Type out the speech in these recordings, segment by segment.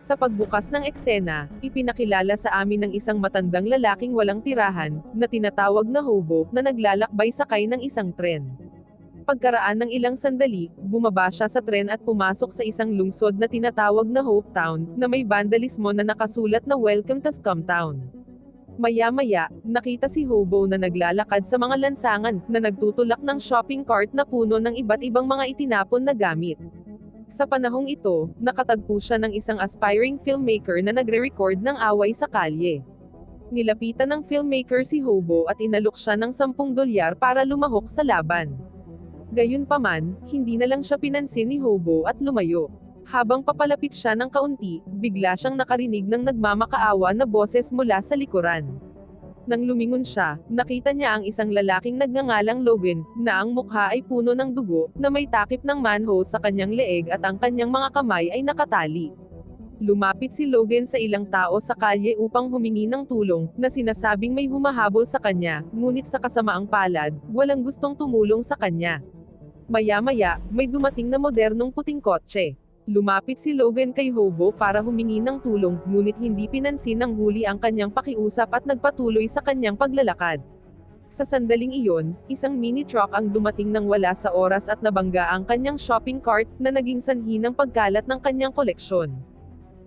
Sa pagbukas ng eksena, ipinakilala sa amin ng isang matandang lalaking walang tirahan, na tinatawag na hobo, na naglalakbay sakay ng isang tren. Pagkaraan ng ilang sandali, bumaba siya sa tren at pumasok sa isang lungsod na tinatawag na Hope Town, na may vandalismo na nakasulat na Welcome to Scum Town. Maya-maya, nakita si Hobo na naglalakad sa mga lansangan, na nagtutulak ng shopping cart na puno ng iba't ibang mga itinapon na gamit. Sa panahong ito, nakatagpo siya ng isang aspiring filmmaker na nagre-record ng away sa kalye. Nilapitan ng filmmaker si Hobo at inalok siya ng 10 dolyar para lumahok sa laban. Gayunpaman, hindi na lang siya pinansin ni Hobo at lumayo. Habang papalapit siya ng kaunti, bigla siyang nakarinig ng nagmamakaawa na boses mula sa likuran. Nang lumingon siya, nakita niya ang isang lalaking nagngangalang Logan, na ang mukha ay puno ng dugo, na may takip ng manhole sa kanyang leeg at ang kanyang mga kamay ay nakatali. Lumapit si Logan sa ilang tao sa kalye upang humingi ng tulong, na sinasabing may humahabol sa kanya, ngunit sa kasamaang palad, walang gustong tumulong sa kanya. Maya-maya, may dumating na modernong puting kotse. Lumapit si Logan kay Hobo para humingi ng tulong, ngunit hindi pinansin ng huli ang kanyang pakiusap at nagpatuloy sa kanyang paglalakad. Sa sandaling iyon, isang mini truck ang dumating ng wala sa oras at nabangga ang kanyang shopping cart na naging sanhi ng pagkalat ng kanyang koleksyon.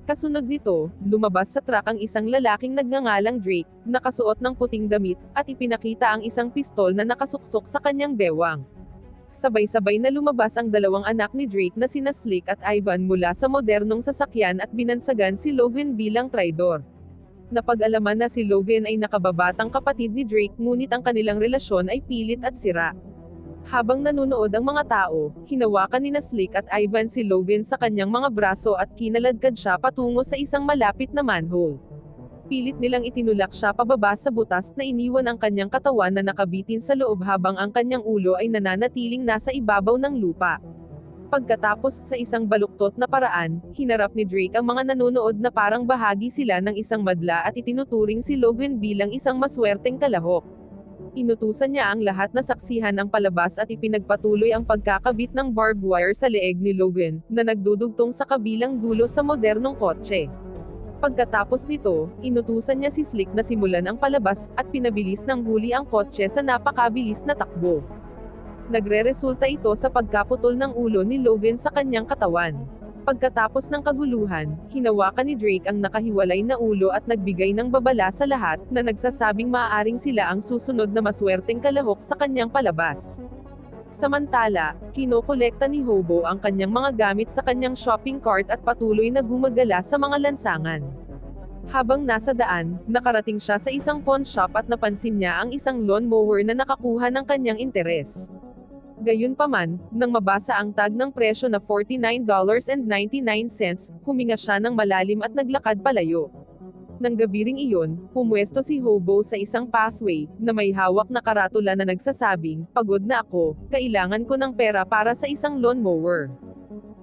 Kasunod nito, lumabas sa truck ang isang lalaking nagngangalang Drake, nakasuot ng puting damit, at ipinakita ang isang pistol na nakasuksok sa kanyang bewang. Sabay-sabay na lumabas ang dalawang anak ni Drake na sina Slick at Ivan mula sa modernong sasakyan at binansagan si Logan bilang traidor. Napag-alaman na si Logan ay nakababatang kapatid ni Drake ngunit ang kanilang relasyon ay pilit at sira. Habang nanunood ang mga tao, hinawakan ni Slick at Ivan si Logan sa kanyang mga braso at kinaladkad siya patungo sa isang malapit na manhole pilit nilang itinulak siya pababa sa butas na iniwan ang kanyang katawan na nakabitin sa loob habang ang kanyang ulo ay nananatiling nasa ibabaw ng lupa. Pagkatapos sa isang baluktot na paraan, hinarap ni Drake ang mga nanonood na parang bahagi sila ng isang madla at itinuturing si Logan bilang isang maswerteng kalahok. Inutusan niya ang lahat na saksihan ang palabas at ipinagpatuloy ang pagkakabit ng barbed wire sa leeg ni Logan, na nagdudugtong sa kabilang dulo sa modernong kotse. Pagkatapos nito, inutusan niya si Slick na simulan ang palabas, at pinabilis ng huli ang kotse sa napakabilis na takbo. Nagre-resulta ito sa pagkaputol ng ulo ni Logan sa kanyang katawan. Pagkatapos ng kaguluhan, hinawakan ni Drake ang nakahiwalay na ulo at nagbigay ng babala sa lahat, na nagsasabing maaaring sila ang susunod na maswerteng kalahok sa kanyang palabas. Samantala, kinokolekta ni Hobo ang kanyang mga gamit sa kanyang shopping cart at patuloy na gumagala sa mga lansangan. Habang nasa daan, nakarating siya sa isang pawn shop at napansin niya ang isang lawnmower na nakakuha ng kanyang interes. Gayunpaman, nang mabasa ang tag ng presyo na $49.99, huminga siya ng malalim at naglakad palayo. Nang gabi ring iyon, pumwesto si Hobo sa isang pathway, na may hawak na karatula na nagsasabing, pagod na ako, kailangan ko ng pera para sa isang lawnmower.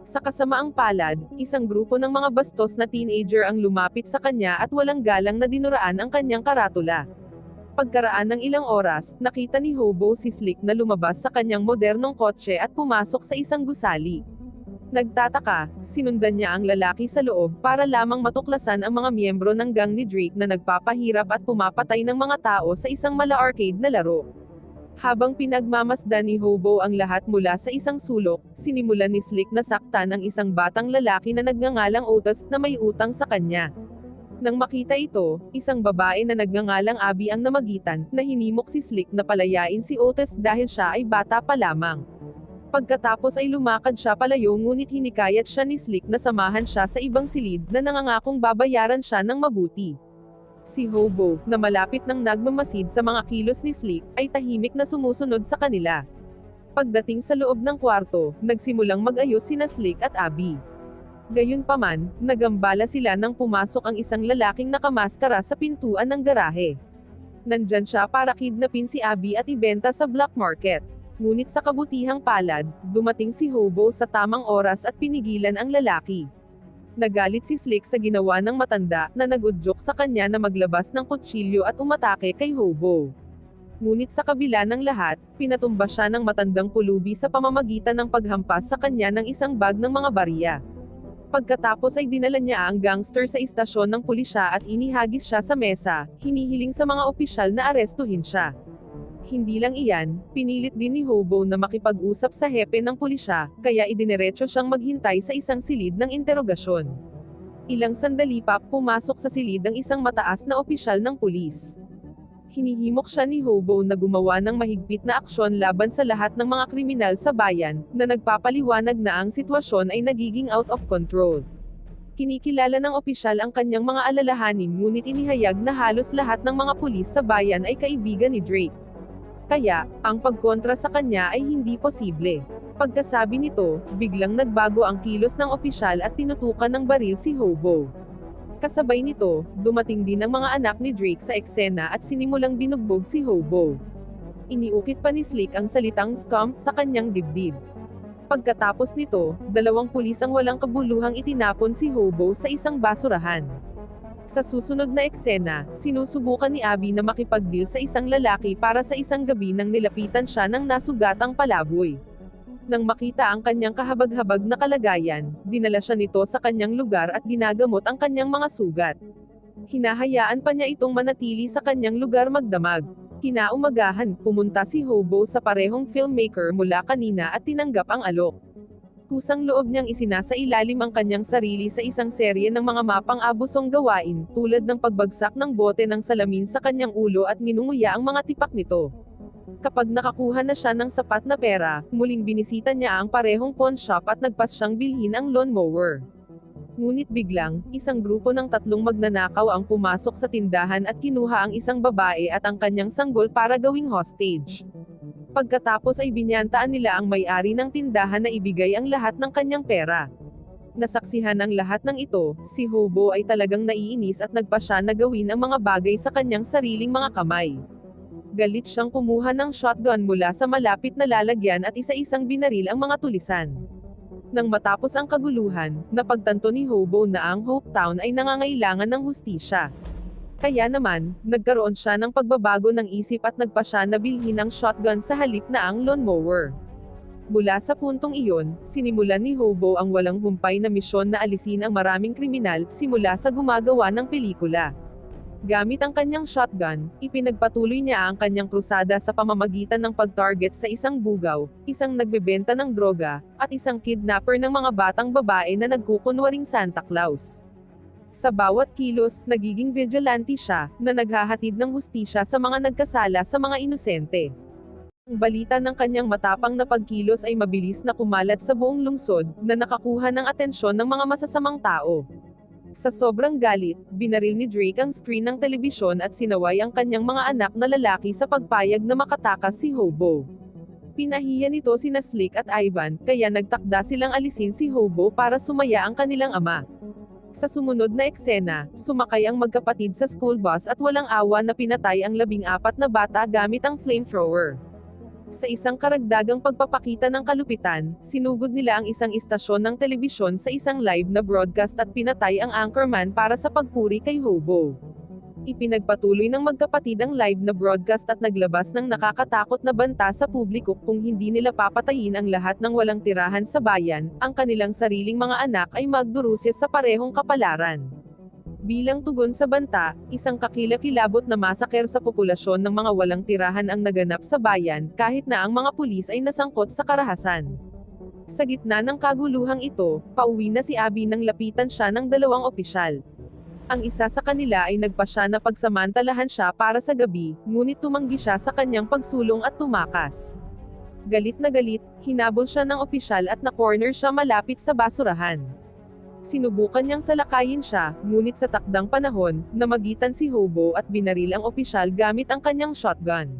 Sa kasamaang palad, isang grupo ng mga bastos na teenager ang lumapit sa kanya at walang galang na dinuraan ang kanyang karatula. Pagkaraan ng ilang oras, nakita ni Hobo si Slick na lumabas sa kanyang modernong kotse at pumasok sa isang gusali. Nagtataka, sinundan niya ang lalaki sa loob para lamang matuklasan ang mga miyembro ng gang ni Drake na nagpapahirap at pumapatay ng mga tao sa isang mala-arcade na laro. Habang pinagmamasdan ni Hobo ang lahat mula sa isang sulok, sinimulan ni Slick na saktan ang isang batang lalaki na nagngangalang Otis na may utang sa kanya. Nang makita ito, isang babae na nagngangalang Abby ang namagitan, na hinimok si Slick na palayain si Otis dahil siya ay bata pa lamang. Pagkatapos ay lumakad siya palayo ngunit hinikayat siya ni Slick na samahan siya sa ibang silid na nangangakong babayaran siya ng mabuti. Si Hobo, na malapit ng nagmamasid sa mga kilos ni Slick, ay tahimik na sumusunod sa kanila. Pagdating sa loob ng kwarto, nagsimulang mag-ayos sina Slick at Abby. Gayunpaman, nagambala sila nang pumasok ang isang lalaking nakamaskara sa pintuan ng garahe. Nandyan siya para kidnapin si Abby at ibenta sa black market. Ngunit sa kabutihang palad, dumating si Hobo sa tamang oras at pinigilan ang lalaki. Nagalit si Slick sa ginawa ng matanda na nagudyok sa kanya na maglabas ng kutsilyo at umatake kay Hobo. Ngunit sa kabila ng lahat, pinatumba siya ng matandang pulubi sa pamamagitan ng paghampas sa kanya ng isang bag ng mga barya. Pagkatapos ay dinala niya ang gangster sa istasyon ng pulisya at inihagis siya sa mesa, hinihiling sa mga opisyal na arestuhin siya. Hindi lang iyan, pinilit din ni Hobo na makipag-usap sa hepe ng pulisya, kaya idinerecho siyang maghintay sa isang silid ng interogasyon. Ilang sandali pa, pumasok sa silid ang isang mataas na opisyal ng pulis. Hinihimok siya ni Hobo na gumawa ng mahigpit na aksyon laban sa lahat ng mga kriminal sa bayan, na nagpapaliwanag na ang sitwasyon ay nagiging out of control. Kinikilala ng opisyal ang kanyang mga alalahanin ngunit inihayag na halos lahat ng mga pulis sa bayan ay kaibigan ni Drake. Kaya, ang pagkontra sa kanya ay hindi posible. Pagkasabi nito, biglang nagbago ang kilos ng opisyal at tinutukan ng baril si Hobo. Kasabay nito, dumating din ang mga anak ni Drake sa eksena at sinimulang binugbog si Hobo. Iniukit pa ni Slick ang salitang scum sa kanyang dibdib. Pagkatapos nito, dalawang pulis ang walang kabuluhang itinapon si Hobo sa isang basurahan. Sa susunod na eksena, sinusubukan ni Abby na makipag-deal sa isang lalaki para sa isang gabi nang nilapitan siya ng nasugatang palaboy. Nang makita ang kanyang kahabag-habag na kalagayan, dinala siya nito sa kanyang lugar at ginagamot ang kanyang mga sugat. Hinahayaan pa niya itong manatili sa kanyang lugar magdamag. Kinaumagahan, pumunta si Hobo sa parehong filmmaker mula kanina at tinanggap ang alok kusang loob niyang isinasa ilalim ang kanyang sarili sa isang serye ng mga mapang-abusong gawain, tulad ng pagbagsak ng bote ng salamin sa kanyang ulo at ninunguya ang mga tipak nito. Kapag nakakuha na siya ng sapat na pera, muling binisita niya ang parehong pawn shop at nagpas siyang bilhin ang lawnmower. Ngunit biglang, isang grupo ng tatlong magnanakaw ang pumasok sa tindahan at kinuha ang isang babae at ang kanyang sanggol para gawing hostage. Pagkatapos ay binyantaan nila ang may-ari ng tindahan na ibigay ang lahat ng kanyang pera. Nasaksihan ng lahat ng ito, si Hobo ay talagang naiinis at nagpa siya na gawin ang mga bagay sa kanyang sariling mga kamay. Galit siyang kumuha ng shotgun mula sa malapit na lalagyan at isa-isang binaril ang mga tulisan. Nang matapos ang kaguluhan, napagtanto ni Hobo na ang Hope Town ay nangangailangan ng hustisya. Kaya naman, nagkaroon siya ng pagbabago ng isip at nagpa siya na bilhin ang shotgun sa halip na ang lawnmower. Mula sa puntong iyon, sinimulan ni Hobo ang walang humpay na misyon na alisin ang maraming kriminal simula sa gumagawa ng pelikula. Gamit ang kanyang shotgun, ipinagpatuloy niya ang kanyang krusada sa pamamagitan ng pag-target sa isang bugaw, isang nagbebenta ng droga, at isang kidnapper ng mga batang babae na nagkukunwaring Santa Claus. Sa bawat kilos, nagiging vigilante siya, na naghahatid ng hustisya sa mga nagkasala sa mga inosente. Ang balita ng kanyang matapang na pagkilos ay mabilis na kumalat sa buong lungsod, na nakakuha ng atensyon ng mga masasamang tao. Sa sobrang galit, binaril ni Drake ang screen ng telebisyon at sinaway ang kanyang mga anak na lalaki sa pagpayag na makatakas si Hobo. Pinahiya nito sina Slick at Ivan, kaya nagtakda silang alisin si Hobo para sumaya ang kanilang ama. Sa sumunod na eksena, sumakay ang magkapatid sa school bus at walang awa na pinatay ang labing apat na bata gamit ang flamethrower. Sa isang karagdagang pagpapakita ng kalupitan, sinugod nila ang isang istasyon ng telebisyon sa isang live na broadcast at pinatay ang anchorman para sa pagpuri kay Hobo. Ipinagpatuloy ng magkapatid ang live na broadcast at naglabas ng nakakatakot na banta sa publiko kung hindi nila papatayin ang lahat ng walang tirahan sa bayan, ang kanilang sariling mga anak ay magduruses sa parehong kapalaran. Bilang tugon sa banta, isang kakilakilabot na masaker sa populasyon ng mga walang tirahan ang naganap sa bayan, kahit na ang mga pulis ay nasangkot sa karahasan. Sa gitna ng kaguluhang ito, pauwi na si Abby nang lapitan siya ng dalawang opisyal. Ang isa sa kanila ay nagpasya na pagsamantalahan siya para sa gabi, ngunit tumanggi siya sa kanyang pagsulong at tumakas. Galit na galit, hinabol siya ng opisyal at na-corner siya malapit sa basurahan. Sinubukan niyang salakayin siya, ngunit sa takdang panahon, namagitan si Hobo at binaril ang opisyal gamit ang kanyang shotgun.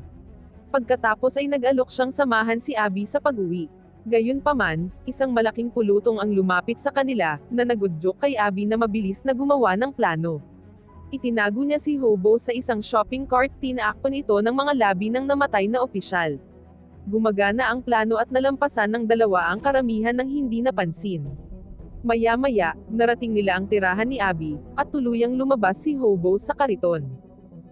Pagkatapos ay nag-alok siyang samahan si Abby sa pag-uwi. Gayunpaman, isang malaking pulutong ang lumapit sa kanila, na nagudyok kay Abby na mabilis na gumawa ng plano. Itinago niya si Hobo sa isang shopping cart tinakpan ito ng mga labi ng namatay na opisyal. Gumagana ang plano at nalampasan ng dalawa ang karamihan ng hindi napansin. Maya-maya, narating nila ang tirahan ni Abby, at tuluyang lumabas si Hobo sa kariton.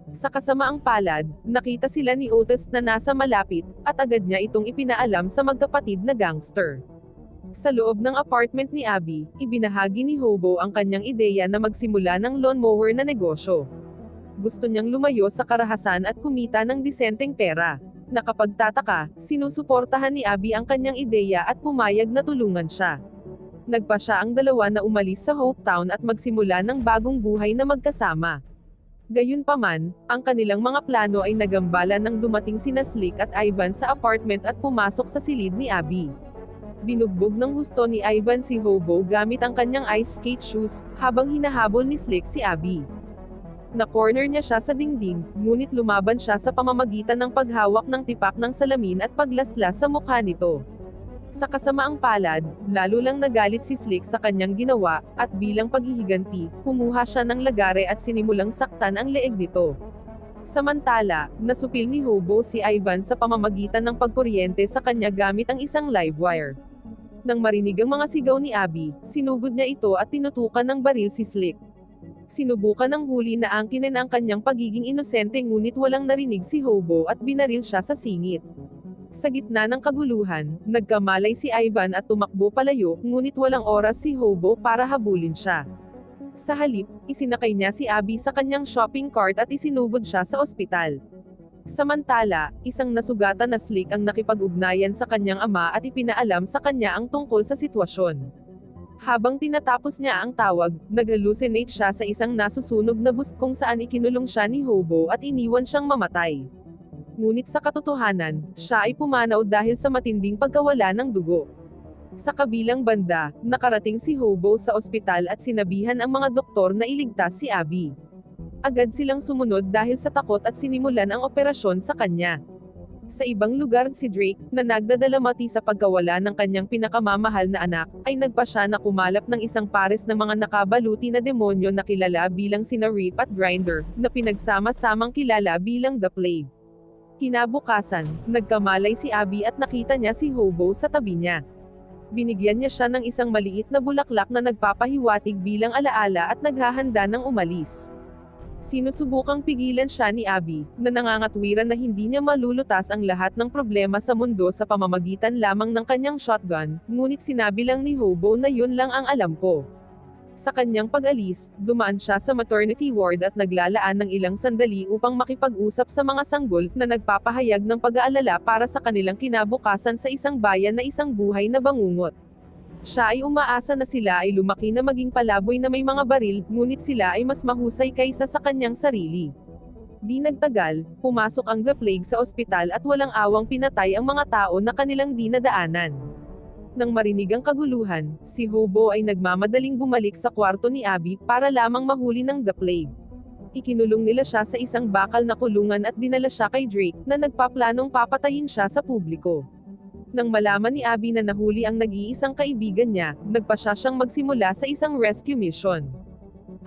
Sa kasamaang palad, nakita sila ni Otis na nasa malapit, at agad niya itong ipinaalam sa magkapatid na gangster. Sa loob ng apartment ni Abby, ibinahagi ni Hobo ang kanyang ideya na magsimula ng lawnmower na negosyo. Gusto niyang lumayo sa karahasan at kumita ng disenteng pera. Nakapagtataka, sinusuportahan ni Abby ang kanyang ideya at pumayag na tulungan siya. Nagpa siya ang dalawa na umalis sa Hopetown at magsimula ng bagong buhay na magkasama. Gayunpaman, ang kanilang mga plano ay nagambala nang dumating sina Slick at Ivan sa apartment at pumasok sa silid ni Abby. Binugbog ng husto ni Ivan si Hobo gamit ang kanyang ice skate shoes, habang hinahabol ni Slick si Abby. Na-corner niya siya sa dingding, ngunit lumaban siya sa pamamagitan ng paghawak ng tipak ng salamin at paglaslas sa mukha nito. Sa kasamaang palad, lalo lang nagalit si Slick sa kanyang ginawa, at bilang paghihiganti, kumuha siya ng lagare at sinimulang saktan ang leeg nito. Samantala, nasupil ni Hobo si Ivan sa pamamagitan ng pagkuryente sa kanya gamit ang isang live wire. Nang marinig ang mga sigaw ni Abby, sinugod niya ito at tinutukan ng baril si Slick. Sinubukan ng huli na angkinin ang kanyang pagiging inosente ngunit walang narinig si Hobo at binaril siya sa singit. Sa gitna ng kaguluhan, nagkamalay si Ivan at tumakbo palayo, ngunit walang oras si Hobo para habulin siya. Sa halip, isinakay niya si Abby sa kanyang shopping cart at isinugod siya sa ospital. Samantala, isang nasugatan na slick ang nakipag-ugnayan sa kanyang ama at ipinaalam sa kanya ang tungkol sa sitwasyon. Habang tinatapos niya ang tawag, nag-hallucinate siya sa isang nasusunog na bus kung saan ikinulong siya ni Hobo at iniwan siyang mamatay ngunit sa katotohanan, siya ay pumanaw dahil sa matinding pagkawala ng dugo. Sa kabilang banda, nakarating si Hobo sa ospital at sinabihan ang mga doktor na iligtas si Abby. Agad silang sumunod dahil sa takot at sinimulan ang operasyon sa kanya. Sa ibang lugar, si Drake, na nagdadalamati sa pagkawala ng kanyang pinakamamahal na anak, ay nagpa siya na kumalap ng isang pares ng mga nakabaluti na demonyo na kilala bilang sina Rip at Grinder, na pinagsama-samang kilala bilang The Plague. Kinabukasan, nagkamalay si Abby at nakita niya si Hobo sa tabi niya. Binigyan niya siya ng isang maliit na bulaklak na nagpapahiwatig bilang alaala at naghahanda ng umalis. Sinusubukang pigilan siya ni Abby, na nangangatwiran na hindi niya malulutas ang lahat ng problema sa mundo sa pamamagitan lamang ng kanyang shotgun, ngunit sinabi lang ni Hobo na yun lang ang alam ko. Sa kanyang pag-alis, dumaan siya sa maternity ward at naglalaan ng ilang sandali upang makipag-usap sa mga sanggol na nagpapahayag ng pag-aalala para sa kanilang kinabukasan sa isang bayan na isang buhay na bangungot. Siya ay umaasa na sila ay lumaki na maging palaboy na may mga baril, ngunit sila ay mas mahusay kaysa sa kanyang sarili. Di nagtagal, pumasok ang The Plague sa ospital at walang awang pinatay ang mga tao na kanilang dinadaanan. Nang marinig ang kaguluhan, si Hobo ay nagmamadaling bumalik sa kwarto ni Abby para lamang mahuli ng The Plague. Ikinulong nila siya sa isang bakal na kulungan at dinala siya kay Drake, na nagpaplanong papatayin siya sa publiko. Nang malaman ni Abby na nahuli ang nag-iisang kaibigan niya, nagpa siya siyang magsimula sa isang rescue mission.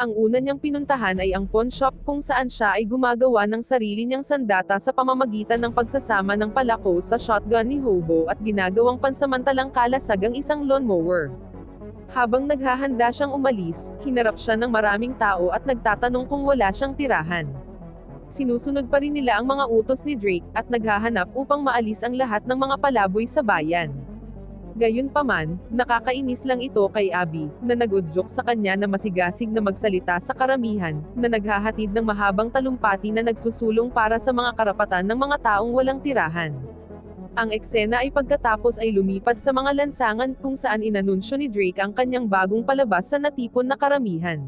Ang una niyang pinuntahan ay ang pawn shop kung saan siya ay gumagawa ng sarili niyang sandata sa pamamagitan ng pagsasama ng palako sa shotgun ni Hobo at ginagawang pansamantalang kalasag ang isang lawnmower. Habang naghahanda siyang umalis, hinarap siya ng maraming tao at nagtatanong kung wala siyang tirahan. Sinusunod pa rin nila ang mga utos ni Drake at naghahanap upang maalis ang lahat ng mga palaboy sa bayan. Gayunpaman, nakakainis lang ito kay Abby, na nagudyok sa kanya na masigasig na magsalita sa karamihan, na naghahatid ng mahabang talumpati na nagsusulong para sa mga karapatan ng mga taong walang tirahan. Ang eksena ay pagkatapos ay lumipat sa mga lansangan kung saan inanunsyo ni Drake ang kanyang bagong palabas sa natipon na karamihan.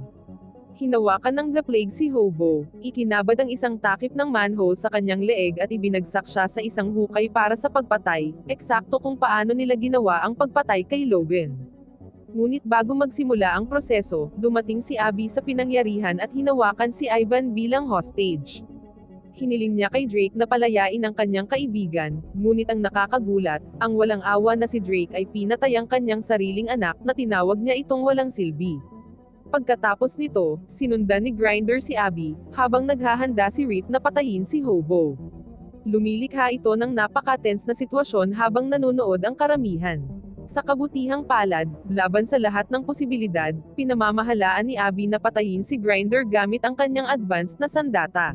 Hinawakan ng The Plague si Hobo, ikinabad ang isang takip ng manhole sa kanyang leeg at ibinagsak siya sa isang hukay para sa pagpatay, eksakto kung paano nila ginawa ang pagpatay kay Logan. Ngunit bago magsimula ang proseso, dumating si Abby sa pinangyarihan at hinawakan si Ivan bilang hostage. Hiniling niya kay Drake na palayain ang kanyang kaibigan, ngunit ang nakakagulat, ang walang awa na si Drake ay pinatay ang kanyang sariling anak na tinawag niya itong walang silbi. Pagkatapos nito, sinundan ni Grinder si Abby, habang naghahanda si Rip na patayin si Hobo. Lumilikha ito ng napaka-tense na sitwasyon habang nanonood ang karamihan. Sa kabutihang palad, laban sa lahat ng posibilidad, pinamamahalaan ni Abby na patayin si Grinder gamit ang kanyang advanced na sandata.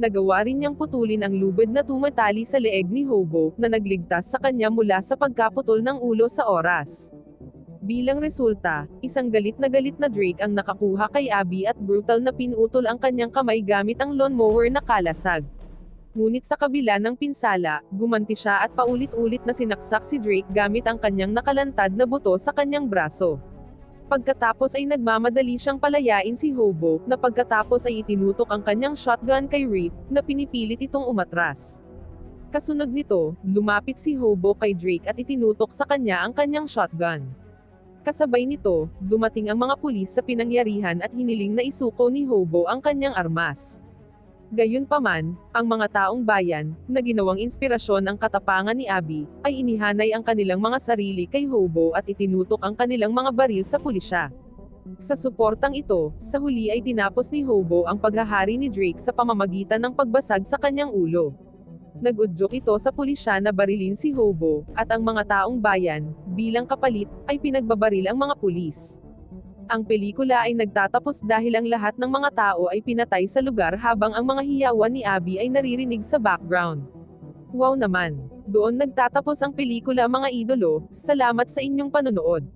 Nagawa rin niyang putulin ang lubid na tumatali sa leeg ni Hobo, na nagligtas sa kanya mula sa pagkaputol ng ulo sa oras. Bilang resulta, isang galit na galit na Drake ang nakakuha kay Abby at brutal na pinutol ang kanyang kamay gamit ang lawnmower na kalasag. Ngunit sa kabila ng pinsala, gumanti siya at paulit-ulit na sinaksak si Drake gamit ang kanyang nakalantad na buto sa kanyang braso. Pagkatapos ay nagmamadali siyang palayain si Hobo, na pagkatapos ay itinutok ang kanyang shotgun kay Rip, na pinipilit itong umatras. Kasunod nito, lumapit si Hobo kay Drake at itinutok sa kanya ang kanyang shotgun. Kasabay nito, dumating ang mga pulis sa pinangyarihan at hiniling na isuko ni Hobo ang kanyang armas. Gayunpaman, ang mga taong bayan, na ginawang inspirasyon ang katapangan ni Abby, ay inihanay ang kanilang mga sarili kay Hobo at itinutok ang kanilang mga baril sa pulisya. Sa suportang ito, sa huli ay tinapos ni Hobo ang paghahari ni Drake sa pamamagitan ng pagbasag sa kanyang ulo. Nagudyok ito sa pulisya na barilin si Hobo, at ang mga taong bayan, bilang kapalit, ay pinagbabaril ang mga pulis. Ang pelikula ay nagtatapos dahil ang lahat ng mga tao ay pinatay sa lugar habang ang mga hiyawan ni Abby ay naririnig sa background. Wow naman! Doon nagtatapos ang pelikula mga idolo, salamat sa inyong panonood.